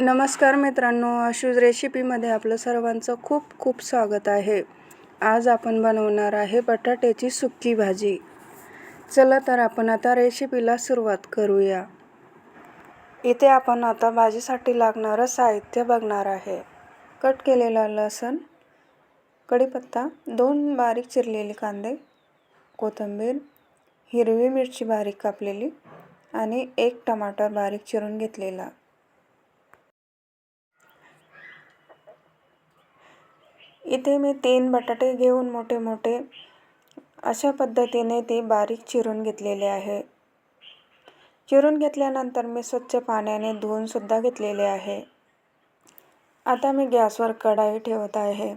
नमस्कार मित्रांनो शूज रेसिपीमध्ये आपलं सर्वांचं खूप खूप स्वागत आहे. आज आपण बनवणार आहे बटाट्याची सुक्की भाजी. चला तर आपण आता रेसिपीला सुरुवात करूया. इथे आपण आता भाजीसाठी लागणारं साहित्य बघणार आहे. कट केलेला लसण कढीपत्ता दोन बारीक चिरलेले कांदे कोथिंबीर हिरवी मिरची बारीक कापलेली आणि एक टमाटर बारीक चिरून घेतलेला. इथे मी तीन बटाटे घेऊन मोठे मोठे अशा पद्धतीने ते बारीक चिरून घेतलेले आहे. चिरून घेतल्यानंतर मी स्वच्छ पाण्याने धुवूनसुद्धा घेतलेले आहे. आता मी गॅसवर कढाई ठेवत आहे.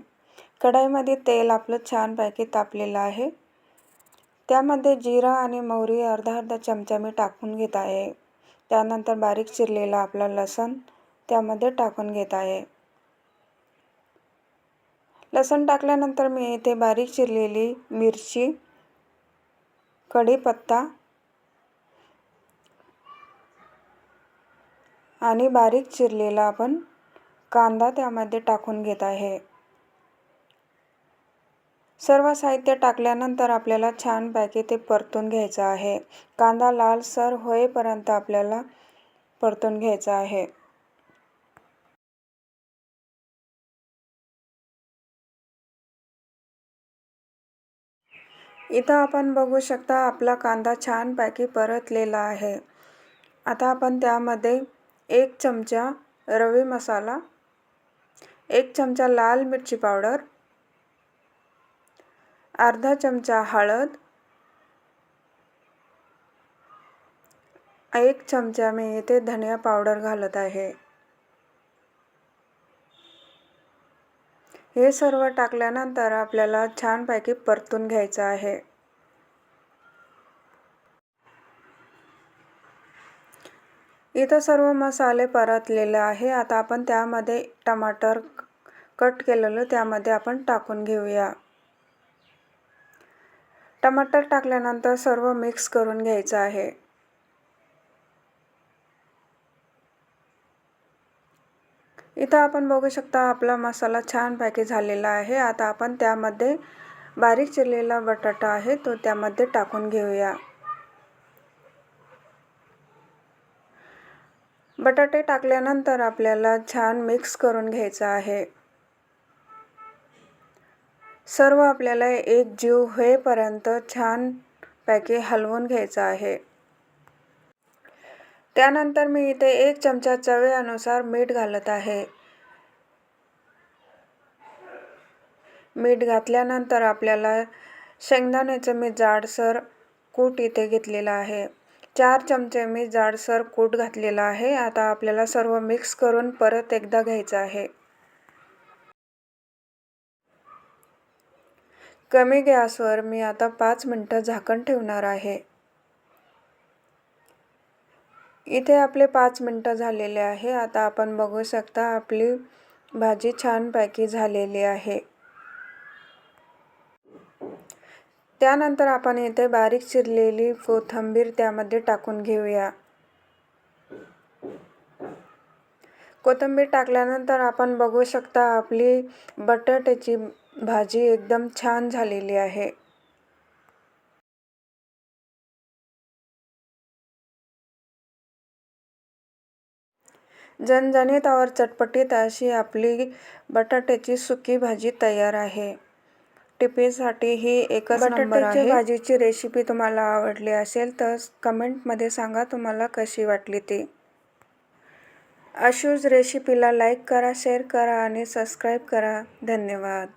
कढाईमध्ये तेल आपलं छानपैकी तापलेलं आहे. त्यामध्ये जिरा आणि मोहरी अर्धा अर्धा चमचा मी टाकून घेत आहे. त्यानंतर बारीक चिरलेला आपला लसण त्यामध्ये टाकून घेत आहे. लसूण टाकल्यानंतर मी इथे बारीक चिरलेली मिरची कढीपत्ता आणि बारीक चिरलेला आपण कांदा त्यामध्ये टाकून घेत आहे. सर्व साहित्य टाकल्यानंतर आपल्याला छानपैकी ते परतून घ्यायचं आहे. कांदा लालसर होईपर्यंत आपल्याला परतून घ्यायचा आहे. इथं आपण बघू शकता आपला कांदा छानपैकी परतलेला आहे. आता आपण त्यामध्ये एक चमचा रवी मसाला एक चमचा लाल मिरची पावडर अर्धा चमचा हळद एक चमचा मी इथे धनिया पावडर घालत आहे. हे सर्व टाकल्यानंतर आपल्याला छानपैकी परतून घ्यायचं आहे. इथं सर्व मसाले परतलेले आहे. आता आपण त्यामध्ये टमाटर कट केलेलं त्यामध्ये आपण टाकून घेऊया. टमाटर टाकल्यानंतर सर्व मिक्स करून घ्यायचं आहे. इथं आपण बघू शकता आपला मसाला छानपैकी झालेला आहे. आता आपण त्यामध्ये बारीक चिरलेला बटाटा आहे तो त्यामध्ये टाकून घेऊया. बटाटे टाकल्यानंतर आपल्याला छान मिक्स करून घ्यायचं आहे. सर्व आपल्याला एक जीव होईपर्यंत छानपैकी हलवून घ्यायचं आहे. त्यानंतर मी इथे एक चमचा चवीनुसार मीठ घालत आहे. मीठ घातल्यानंतर आपल्याला शेंगदाण्याचं मी जाडसर कूट इथे घेतलेलं आहे. चार चमचे मी जाडसर कूट घातलेला आहे. आता आपल्याला सर्व मिक्स करून परत एकदा घ्यायचं आहे. कमी गॅसवर मी आता पाच मिनटं झाकण ठेवणार आहे. इथे आपले पाच मिनटं झालेले आहे. आता आपण बघू शकता आपली भाजी छानपैकी झालेली आहे. त्यानंतर आपण इथे बारीक चिरलेली कोथिंबीर त्यामध्ये टाकून घेऊया. कोथिंबीर टाकल्यानंतर आपण बघू शकता आपली बटाट्याची भाजी एकदम छान झालेली आहे. झणझणीत और चटपटीत अशी आपली बटाट्याची सुकी भाजी तयार आहे. टिफिनसाठी ही एकच नंबर आहे. भाजीची रेसिपी तुम्हाला आवडली असेल तर कमेंटमध्ये सांगा तुम्हाला कशी वाटली ती. अशूज रेसिपीला लाईक करा शेअर करा आणि सबस्क्राईब करा. धन्यवाद.